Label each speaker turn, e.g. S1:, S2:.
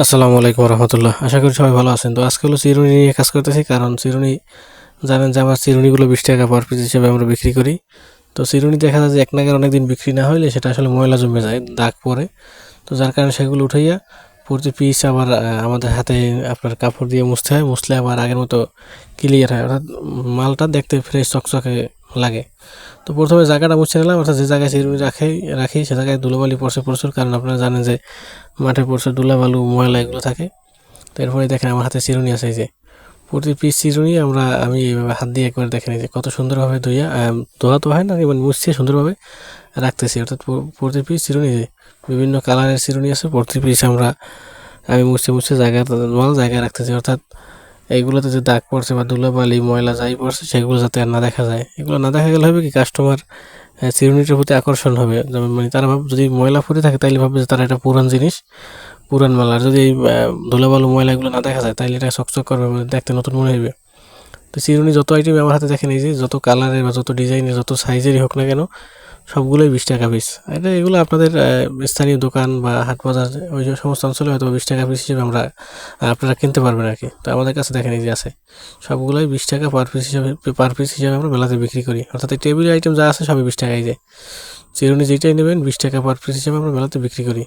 S1: আসসালামু আলাইকুম রহমতুল্লাহ আশা করি সবাই ভালো আছেন। তো আজকে হলো চিরুনি নিয়ে কাজ করতেছি, কারণ চিরুনি, জানেন যে আমার চিরুনিগুলো বিশ টাকা পার পিস হিসেবে আমরা বিক্রি করি। তো চিরুনি দেখা যায় যে এক নাগার অনেকদিন বিক্রি না হইলে সেটা আসলে ময়লা জমে যায়, দাগ পরে তো যার কারণে সেগুলো উঠাইয়া প্রতি পিস আবার আমাদের হাতে আপনার কাপড় দিয়ে মুছতে হয়। মুছলে আবার আগের মতো ক্লিয়ার হয়। অর্থাৎ মালটা দেখতে ফ্রেশ চকচকে লাগে। তো প্রথমে জায়গাটা মুছে নিলাম, অর্থাৎ যে জায়গায় চিরুনি রাখি রাখি, সে জায়গায় ধুলোবালি পড়ছে প্রচুর, কারণ আপনারা জানেন যে মাঠে পড়ছে ধুলাবালু, ময়লা এগুলো থাকে। তো এরপরে দেখেন আমার হাতে চিরুনি আছে যে। প্রতি পিস চিরুনি আমরা, আমি এইভাবে হাত দিয়ে একবার দেখে যে কত সুন্দরভাবে ধুইয়া ধোয়া তো হয় না এবং মুছছে সুন্দরভাবে রাখতেছি। অর্থাৎ প্রতি পিস চিরুনি বিভিন্ন কালারের চিরুনি আছে প্রতি পিস আমরা, আমি মুছতে মুছে জায়গায় মাল জায়গায় রাখতেছি। অর্থাৎ এইগুলোতে যে দাগ পড়ছে বা ধুলোবালি, ময়লা যাই পড়ছে, সেগুলো যাতে আর না দেখা যায়। এগুলো না দেখা গেলে হবে কি কাস্টমার চিরুনিটার প্রতি আকর্ষণ হবে। মানে তারা ভাব, যদি ময়লা পড়ে থাকে, তাইলে ভাববে যে তারা এটা পুরান জিনিস, পুরান মাল। আর যদি এই ধুলোবালু, ময়লাগুলো না দেখা যায়, তাইলে এটা চকচক করবে মানে দেখতে নতুন মনে হইবে। তো চিরুনি যত আইটেম আমার হাতে দেখেন, এই যে যত কালারের বা যত ডিজাইনের যত সাইজেরই হোক না কেন সবগুলোই বিশ টাকা পিস এটা এগুলো আপনাদের স্থানীয় দোকান বা হাট বাজার, ওই সমস্ত অঞ্চলে হয়তো বিশ টাকা পিস হিসেবে আমরা আপনারা কিনতে পারবেন আর কি তো আমাদের কাছে দেখেন এই যে আছে। সবগুলোই বিশ টাকা পার পিস হিসাবে পার পিস হিসাবে আমরা মেলাতে বিক্রি করি। অর্থাৎ এই টেবিল আইটেম যা আছে সবই বিশ টাকায় যায়। চিরুনি যেটাই নেবেন, বিশ টাকা পার পিস হিসেবে আমরা মেলাতে বিক্রি করি।